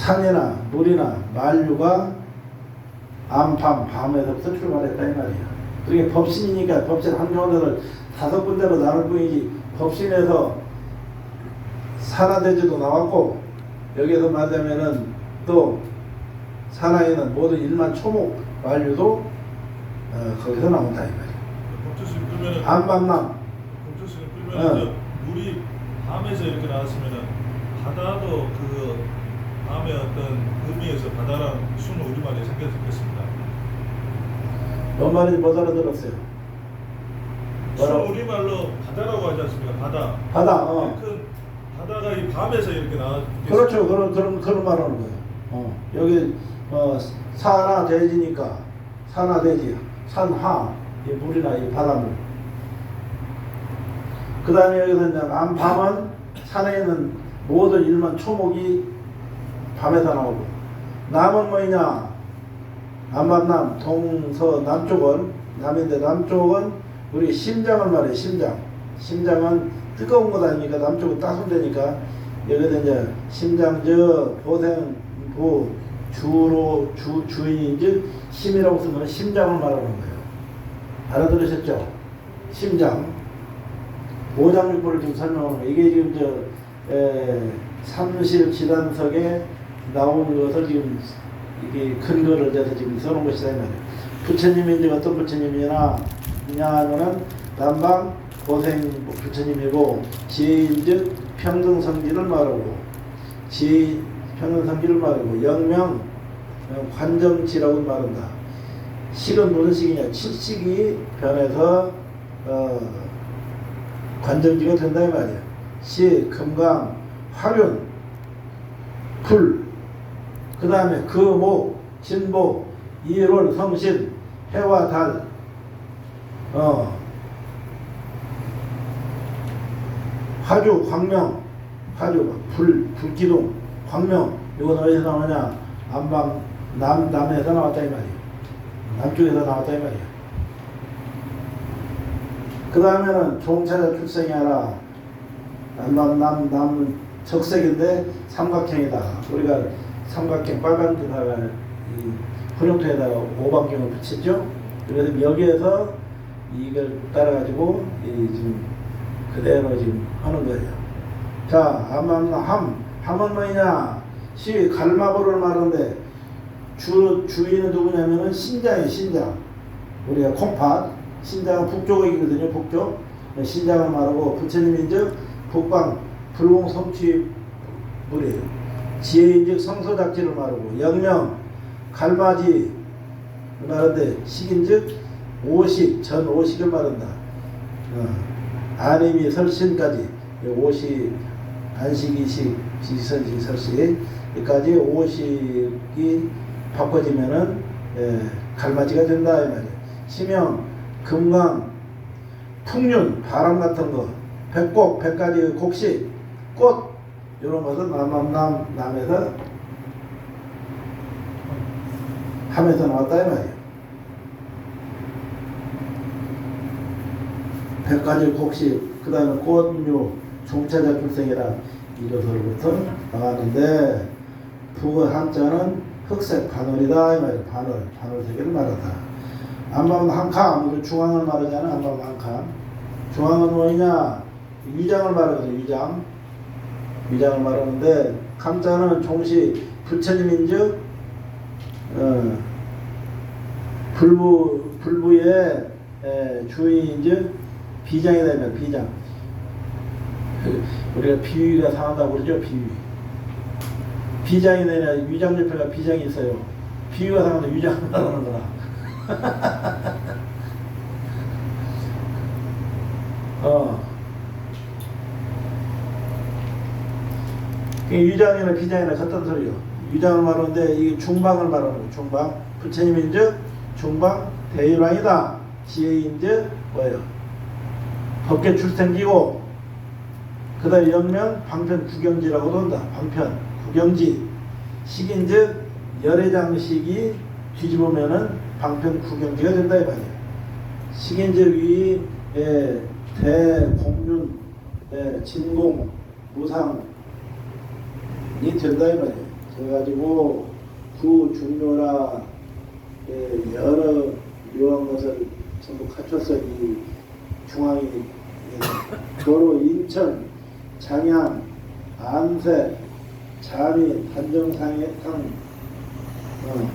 산이나 물이나 만류가 암밤 밤에서부터 출발했다 이 말이야. 그게 법신이니까 법신 한경원을 다섯 군데로 나눌 뿐이지 법신에서 산하대지도 나왔고 여기서 말하자면은 또 산하에는 모든 일만 초목 만류도 어, 거기서 나온다 이 말이야. 어. 그러면은 저 물이 밤에서 이렇게 나왔으면은 바다도 그 밤의 어떤 의미에서 바다랑 순 우리말이 생겼겠습니다. 뭔 말인지 못 알아들었어요. 순 뭐라고? 우리말로 바다라고 하지 않습니까? 바다. 바다. 어. 큰 바다가 이 밤에서 이렇게 나왔. 그렇죠. 그런 그런 그런 말하는 거예요. 어. 여기 어, 산하 대지니까 산하 대지, 산하 이 물이나 이 바닷물. 그 다음에 여기서 이제 밤- 밤은 산에 있는 모든 일만 초목이 밤에서 나오고. 남은 뭐냐? 남반남 동서 남쪽은? 남인데 남쪽은 우리 심장을 말해 심장. 심장은 뜨거운 것 아닙니까? 남쪽은 따순다니까. 여기다 이제 심장저 보생부 주로 주 주인인즉 심이라고 쓰면 심장을 말하는 거예요. 알아들으셨죠? 심장. 오장육부를 지금 설명하는 거예요. 이게 지금 저 에, 삼실 지단석에 나오는 것을 지금 이게 근거를 대서 지금 써놓은 것이다 이 말이에요. 부처님이 이제 어떤 부처님이냐 하면은 남방 고생 부처님이고 지혜인즉 평등성지를 말하고 지혜 평등성지를 말하고 영명 어, 관정지라고 말한다. 식은 무슨 식이냐? 칠식이 변해서 어, 관정지가 된다 이 말이야. 시, 금강, 화륜, 불, 그 다음에 금목, 진복, 이월, 성신, 해와 달, 어, 화주, 광명, 화주, 불, 불기둥, 광명, 이건 어디서 나오냐? 안방, 남, 남에서 나왔다 이 말이에요. 남쪽에서 나왔다 이 말이에요. 그 다음에는 종차자 출생이 하라. 남 남 남, 남 적색인데 삼각형이다. 우리가 삼각형 빨간데다가 이 훈용토에다가 오방경을 붙이죠. 그래서 여기에서 이걸 따라가지고 이 지금 그대로 지금 하는 거예요. 자, 암암 함 함은 뭐냐? 시 갈마보를 말하는데 주 주인은 누구냐면은 신장이 신장. 우리가 콩팥 신장은 북쪽이거든요. 북쪽 신장을 말하고 부처님인즉 북방 불공 성취 물이에요. 지혜인즉 성소작지를 말하고 영명 갈바지 말하는데 식인즉 오식 전 오식을 말한다. 어, 안임이 설신까지 오식 안식이식 지선식 설식까지 오식이 바꿔지면은 예, 갈바지가 된다 이 말이에요. 심형 금강 풍륜 바람 같은 거 백곡 백가지 곡식 꽃 이런 것은 남남남 남에서 함에서 나왔다 이 말이에요. 백가지 곡식 그 다음에 꽃류 종차자 출생이라 이것으로부터 나왔는데 부 한자는 흑색 바늘이다 이 말이에요. 바늘 바늘 세계를 말한다. 안방 한캄 중앙을 말하잖아 안방 한캄 중앙은 뭐냐 위장을 말하거든 위장 위장을 말하는데 감자는 종시 부처님인즉 어, 불부 불부의 에, 주인인즉 비장이다 면 비장. 우리가 비위가 상하다고 그러죠 비위. 비장이 되냐 위장 옆에가 비장이 있어요. 비위가 상하면 위장을 말하는 거라 어. 그 유장이나 비장이나 같은 소리요. 유장을 말하는데 이 중방을 말하는 거. 중방. 부처님인즉 중방 대유랑이다. 지혜인즉 뭐예요? 법계 출생기고 그 다음 영명 방편 구경지라고도 한다. 방편 구경지 식인 즉 열애장식이 뒤집으면은 방편 구경지가 된다 이 말이에요. 식인 즉 위 예, 대공륜 예, 진공 무상 이 된다 이 말이에요. 그래가지고 구중묘라 예, 여러 묘한 것을 전부 갖춰서 이 중앙이 예, 도로 인천, 장양, 안세, 잠이, 단정상해, 상, 어,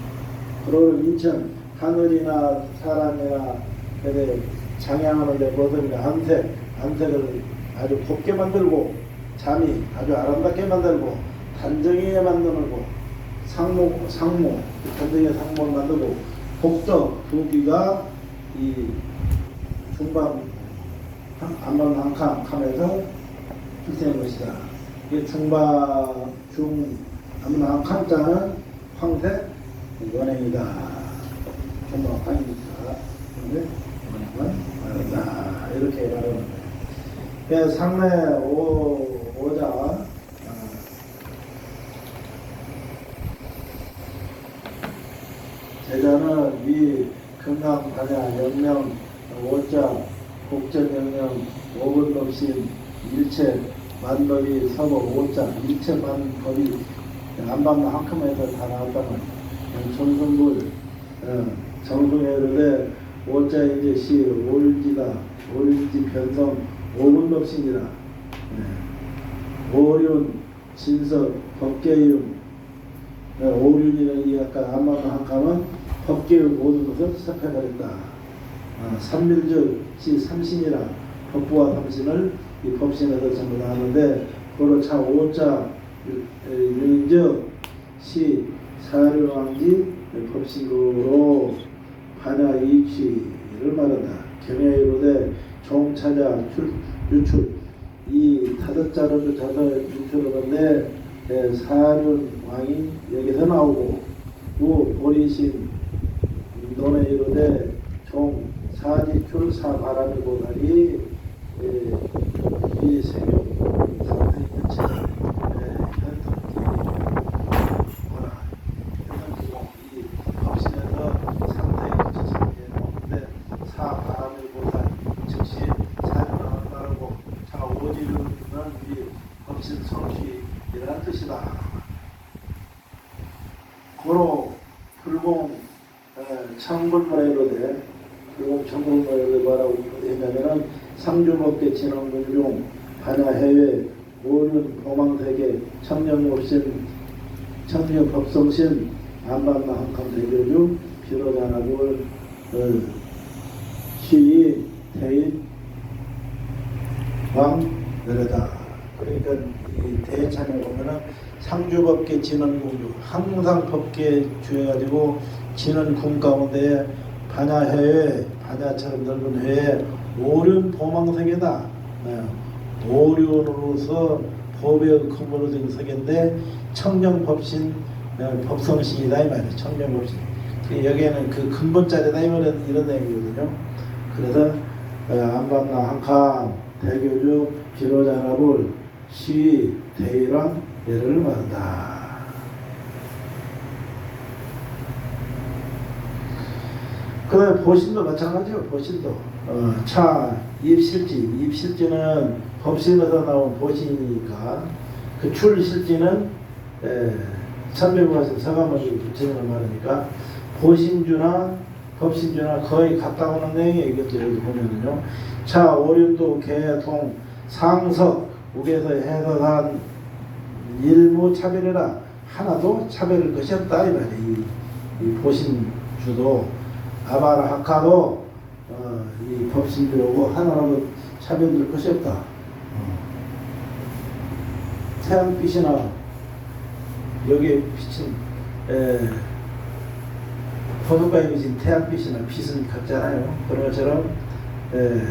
그리고 인천 하늘이나 사람이나 그래 장양하는데 뭐든가 안색 안색을 아주 곱게 만들고 잠이 아주 아름답게 만들고 단정하게 만들고 상모 상모 단정의 상모를 만들고 복덕 부기가 이 중반 안반 한칸 칸에서 출생한 것이다. 이 중반 중 안반 한 칸 자는 황색 연행이다. 정말 황이니까. 근데 연행은 말한다. 이렇게 말하는 거예요. 그래서 상내 오, 오자, 아, 제자는 위 금강 반야 영명 오자 곡전 영명 오근법신 일체 만법이 서거 오자 일체 만법이 안방만 한 큼에서 다 나왔다는 정성불 어, 정성회로되 오자 이제 시 올지다 올지 변성 오근법신이라. 네. 오륜 진석 법계윤 네, 오륜이라는 이 아까 안마나 한감은 법계의 모든 것을 시작해버린다. 아, 삼밀적 시 삼신이라 법부와 삼신을 이 법신에서 전부 나왔는데 그로 차 오자 윤적 시 사료왕지 법신으로 반야 이치를 말한다. 겸해이로되 종차자 출 유출 이 다섯 자를 자서 유출하는데 예, 사륜 왕이 여기서 나오고 우 보리신 논에 이르되 종 사지출 사바람이 고다리 예, 이 생용 상태의 일체 현상기 뭐라 현상기고 이 법신에 청불마이로되 뭐라고 했냐면은 상주법계 진원문중 반야해외 오륜 도망세계 청년법신 청년법성신 안반나 한칸 대교주 비로자나불 어, 시위 대인 왕 노래다. 그러니까 이 대참에 보면은 상주법계 진원궁주 항상 법계 주해가지고 진원궁 가운데 반야해에 반야처럼 넓은 해에 오륜 도망세계다. 네. 오륜으로서 법의 근본으로 된 세계인데 청정법신 네, 법성신이다 이 말이에요. 청정법신. 그 여기에는 그 근본자리다 이런 이런 내용이거든요. 그래서 어, 안반나 한칸 대교주 기로자납을 시 대일왕 예를 말한다. 그다음에 보신도 마찬가지요. 보신도 어, 차 입실지 입실지는 법신에서 나온 보신이니까 그 출실지는 천배부가신 서가모니 부처님을 말하니까 보신주나 법신주나 거의 같다고는 내용이 이것도 여기 보면은요. 차 오륜도 개통 상석 우에서 해석한 일무 차별이라 하나도 차별을 것이 없다 이 말이에요. 이, 이 보신주도 아바라 하카도 어, 이 법신주고 하나라도 차별될 것이 없다. 어. 태양빛이나 여기에 비친 에, 호숫가에 비친 태양빛이나 빛은 같잖아요. 그런 것처럼 에,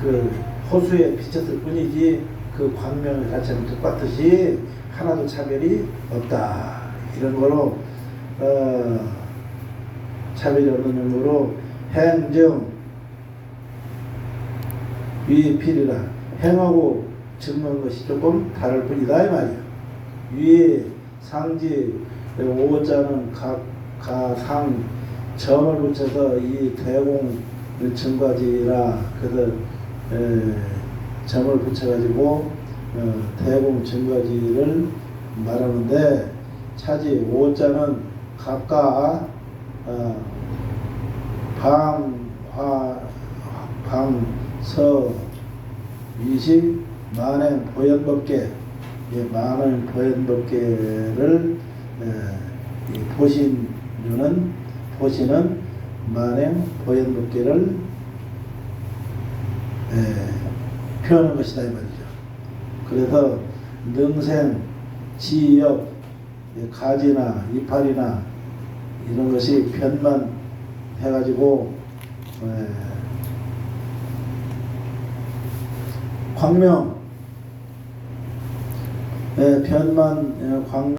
그 호수에 비쳤을 뿐이지 그 광명 자체는 똑같듯이 하나도 차별이 없다. 이런 거로 어, 용어로 행정 위의 필이라 행하고 증명한 것이 조금 다를 뿐이다 이 말이야. 위에 상지 오자는 각 가상 점을 붙여서 이 대공 증과지라 그래서 에, 점을 붙여가지고 어, 대공 증과지를 말하는데 차지 오자는 각각 어, 방화 방서 위식 만행 보현법계 이 만행 보현법계를 에, 이 보신주는 보시는 만행 보현법계를 에, 표현한 것이다 이 말이죠. 그래서 능생, 지역, 이 가지나 이파리나 이런 것이 변만 해가지고 에, 광명 에, 광